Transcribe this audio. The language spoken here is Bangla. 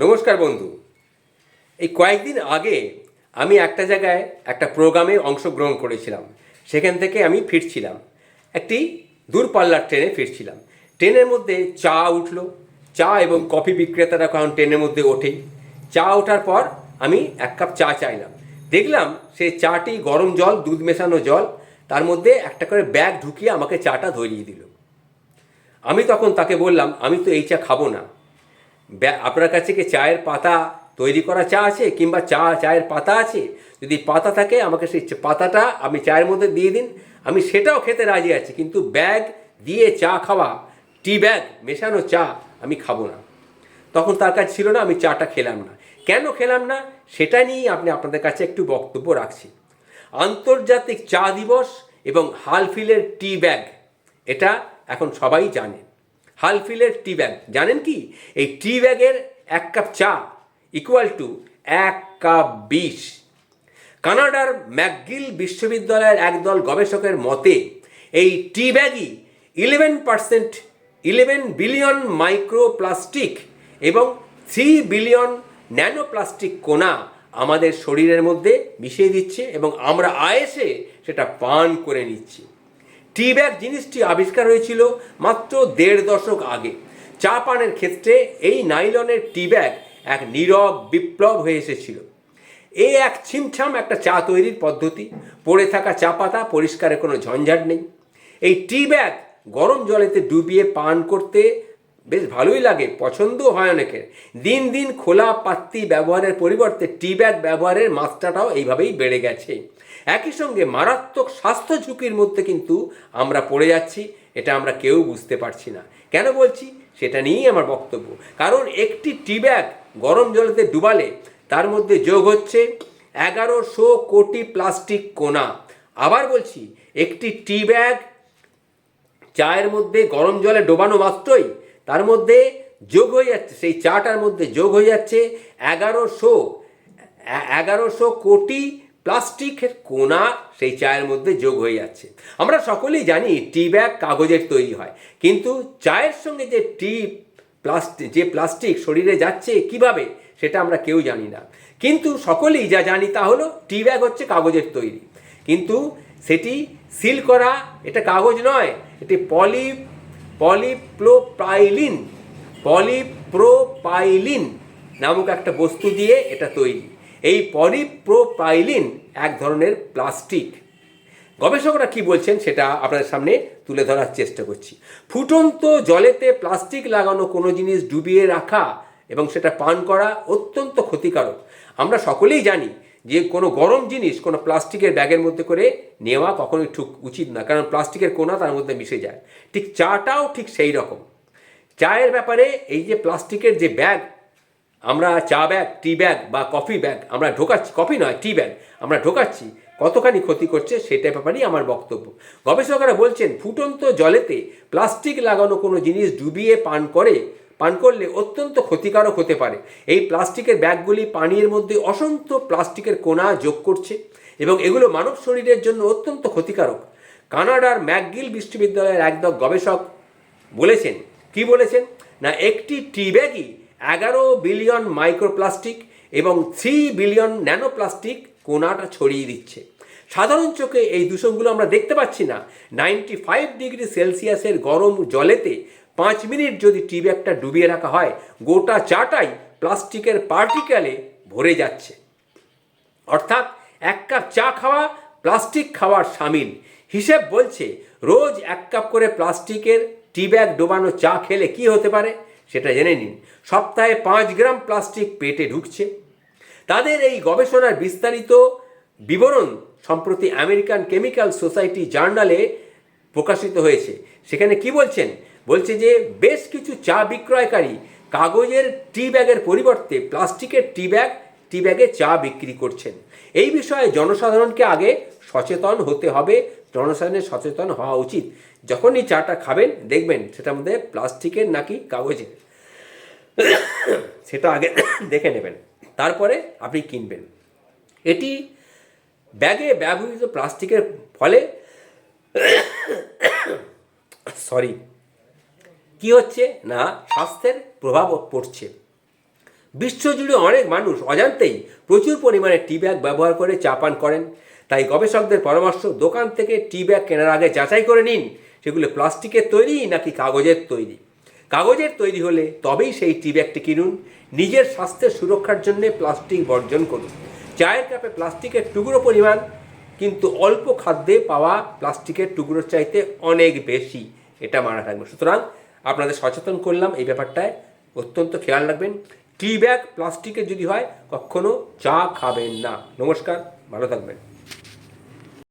নমস্কার বন্ধু। এই কয়েকদিন আগে আমি একটা জায়গায় একটা প্রোগ্রামে অংশগ্রহণ করেছিলাম। সেখান থেকে আমি ফিরছিলাম। একটি দূরপাল্লার ট্রেনে ফিরছিলাম। ট্রেনের মধ্যে চা উঠল। চা এবং কফি বিক্রেতারা কারণ ট্রেনের মধ্যে ওঠেই। চা ওঠার পর আমি এক কাপ চা চাইলাম। দেখলাম সে চাটি গরম জল, দুধ মেশানো জল, তার মধ্যে একটা করে ব্যাগ ঢুকিয়ে আমাকে চাটা ধরিয়ে দিল। আমি তখন তাকে বললাম, আমি তো এই চা খাব না। আপনার কাছে কি চায়ের পাতা তৈরি করা চা আছে? কিংবা চা, চায়ের পাতা আছে? যদি পাতা থাকে, আমাকে সেই পাতাটা আপনি চায়ের মধ্যে দিয়ে দিন, আমি সেটাও খেতে রাজি আছি। কিন্তু ব্যাগ দিয়ে চা খাওয়া, টি ব্যাগ, মেশানো চা আমি খাব না। তখন তার কাছে ছিল না, আমি চাটা খেলাম না। কেন খেলাম না? সেটা নিয়েই আপনি আপনাদের কাছে একটু বক্তব্য রাখছি। আন্তর্জাতিক চা দিবস এবং হালফিলের টি ব্যাগ, এটা এখন সবাই জানে। হালফিলের টি ব্যাগ। জানেন কি? এই টি ব্যাগের এক কাপ চা ইকুয়াল টু এক কাপ বিষ। কানাডার ম্যাকগিল বিশ্ববিদ্যালয়ের একদল গবেষকের মতে, এই টি ব্যাগই eleven percent eleven billion microplastic এবং থ্রি বিলিয়ন ন্যানোপ্লাস্টিক কোনা আমাদের শরীরের মধ্যে মিশিয়ে দিচ্ছে এবং আমরা আয়েসে সেটা পান করে নিচ্ছি। টি ব্যাগ জিনিসটি আবিষ্কার হয়েছিল মাত্র দেড় দশক আগে। চা পানের ক্ষেত্রে এই নাইলনের টি ব্যাগ এক নীরব বিপ্লব হয়ে এসেছিল। এই এক ছিমছাম একটা চা তৈরির পদ্ধতি। পড়ে থাকা চা পাতা পরিষ্কারের কোনো ঝঞ্ঝাট নেই। এই টি ব্যাগ গরম জলেতে ডুবিয়ে পান করতে বেশ ভালোই লাগে, পছন্দও হয় অনেকের। দিন দিন খোলা পাত্তি ব্যবহারের পরিবর্তে টি ব্যাগ ব্যবহারের মাত্রাটাও এইভাবেই বেড়ে গেছে। একই সঙ্গে মারাত্মক স্বাস্থ্য ঝুঁকির মধ্যে কিন্তু আমরা পড়ে যাচ্ছি, এটা আমরা কেউ বুঝতে পারছি না। কেন বলছি? সেটা নিয়েই আমার বক্তব্য। কারণ একটি টি ব্যাগ গরম জলেতে ডুবালে তার মধ্যে যোগ হচ্ছে এগারোশো কোটি প্লাস্টিক কোনা। আবার বলছি, একটি টি ব্যাগ চায়ের মধ্যে গরম জলে ডোবানো মাত্রই তার মধ্যে যোগ হয়ে যাচ্ছে, সেই চাটার মধ্যে যোগ হয়ে যাচ্ছে এগারোশো এগারোশো কোটি প্লাস্টিকের কোনা সেই চায়ের মধ্যে যোগ হয়ে যাচ্ছে। আমরা সকলেই জানি টি ব্যাগ কাগজের তৈরি হয়। কিন্তু চায়ের সঙ্গে যে টি প্লাস্টিক যে প্লাস্টিক শরীরে যাচ্ছে কীভাবে, সেটা আমরা কেউ জানি না। কিন্তু সকলেই যা জানি তা হলো টি ব্যাগ হচ্ছে কাগজের তৈরি। কিন্তু সেটি সিল করা এটা কাগজ নয়, এটি পলি পলিপ্লোপ্রাইলিন পলিপ্রোপাইলিন নামক একটা বস্তু দিয়ে এটা তৈরি। এই পলিপ্রোপাইলিন এক ধরনের প্লাস্টিক। গবেষকরা কি বলছেন সেটা আপনাদের সামনে তুলে ধরার চেষ্টা করছি। ফুটন্ত জলেতে প্লাস্টিক লাগানো কোনো জিনিস ডুবিয়ে রাখা এবং সেটা পান করা অত্যন্ত ক্ষতিকারক। আমরা সকলেই জানি যে কোনো গরম জিনিস কোনো প্লাস্টিকের ব্যাগের মধ্যে করে নেওয়া কখনোই ঠিক উচিত না, কারণ প্লাস্টিকের কোনা তার মধ্যে মিশে যায়। ঠিক চাটাও ঠিক সেই রকম। চায়ের ব্যাপারে এই যে প্লাস্টিকের যে ব্যাগ আমরা চা ব্যাগ টি ব্যাগ বা কফি ব্যাগ আমরা ঢোকাচ্ছি কফি নয় টি ব্যাগ আমরা ঢোকাচ্ছি, কতখানি ক্ষতি করছে সেটার ব্যাপারেই আমার বক্তব্য। গবেষকরা বলছেন, ফুটন্ত জলেতে প্লাস্টিক লাগানো কোনো জিনিস ডুবিয়ে পান করে, পান করলে অত্যন্ত ক্ষতিকারক হতে পারে। এই প্লাস্টিকের ব্যাগগুলি পানির মধ্যে অসংখ্য প্লাস্টিকের কোনা যোগ করছে এবং এগুলো মানব শরীরের জন্য অত্যন্ত ক্ষতিকারক। কানাডার ম্যাকগিল বিশ্ববিদ্যালয়ের একদম গবেষক বলেছেন, কি বলেছেন? না, একটি টি ব্যাগই এগারো বিলিয়ন মাইক্রোপ্লাস্টিক এবং থ্রি বিলিয়ন ন্যানোপ্লাস্টিক কোনাটা ছড়িয়ে দিচ্ছে। সাধারণ চোখে এই দূষণগুলো আমরা দেখতে পাচ্ছি না। নাইনটি ফাইভ ডিগ্রি সেলসিয়াসের গরম জলেতে পাঁচ মিনিট যদি টি ব্যাগটা ডুবিয়ে রাখা হয়, গোটা চাটাই প্লাস্টিকের পার্টিকেলে ভরে যাচ্ছে। অর্থাৎ এক কাপ চা খাওয়া প্লাস্টিক খাওয়ার সামিল। হিসেব বলছে, রোজ এক কাপ করে প্লাস্টিকের টি ব্যাগ ডোবানো চা খেলে কি হতে পারে? সেটা জেনে নিন। সপ্তাহে পাঁচ গ্রাম প্লাস্টিক পেটে ঢুকছে। তাদের এই গবেষণার বিস্তারিত বিবরণ সম্প্রতি আমেরিকান কেমিক্যাল সোসাইটি জার্নালে প্রকাশিত হয়েছে। সেখানে কি বলছেন? বলছে যে বেশ কিছু চা বিক্রয়কারী কাগজের টি ব্যাগের পরিবর্তে প্লাস্টিকের টি ব্যাগ, টি ব্যাগে চা বিক্রি করছেন। এই বিষয়ে জনসাধারণকে আগে সচেতন হতে হবে জনসাধারণের সচেতন হওয়া উচিত। যখনই চাটা খাবেন, দেখবেন সেটার মধ্যে প্লাস্টিকের নাকি কাগজের। সেটা আগে দেখে নেবেন। তারপরে আপনি কিনবেন। এটি ব্যাগে ব্যবহৃত প্লাস্টিকের ফলে সরি, কি হচ্ছে না, স্বাস্থ্যের প্রভাব পড়ছে। বিশ্বজুড়ে অনেক মানুষ অজান্তেই প্রচুর পরিমাণে টি ব্যাগ ব্যবহার করে চা পান করেন। তাই গবেষকদের পরামর্শ, দোকান থেকে টি ব্যাগ কেনার আগে যাচাই করে নিন, সেগুলো প্লাস্টিকের তৈরি নাকি কাগজের তৈরি। কাগজের তৈরি হলে তবেই সেই টি ব্যাগটি কিনুন। নিজের স্বাস্থ্যের সুরক্ষার জন্য প্লাস্টিক বর্জন করুন। চায়ের কাপে প্লাস্টিকের টুকরো পরিমাণ, কিন্তু অল্প খাদ্যে পাওয়া প্লাস্টিকের টুকরোর চাইতে অনেক বেশি। এটা মানা থাকবে। সুতরাং আপনাদের সচেতন করলাম এই ব্যাপারটায়। অত্যন্ত খেয়াল রাখবেন। টি ব্যাগ প্লাস্টিকের যদি হয় কখনো চা খাবেন না। নমস্কার ভালো থাকবেন।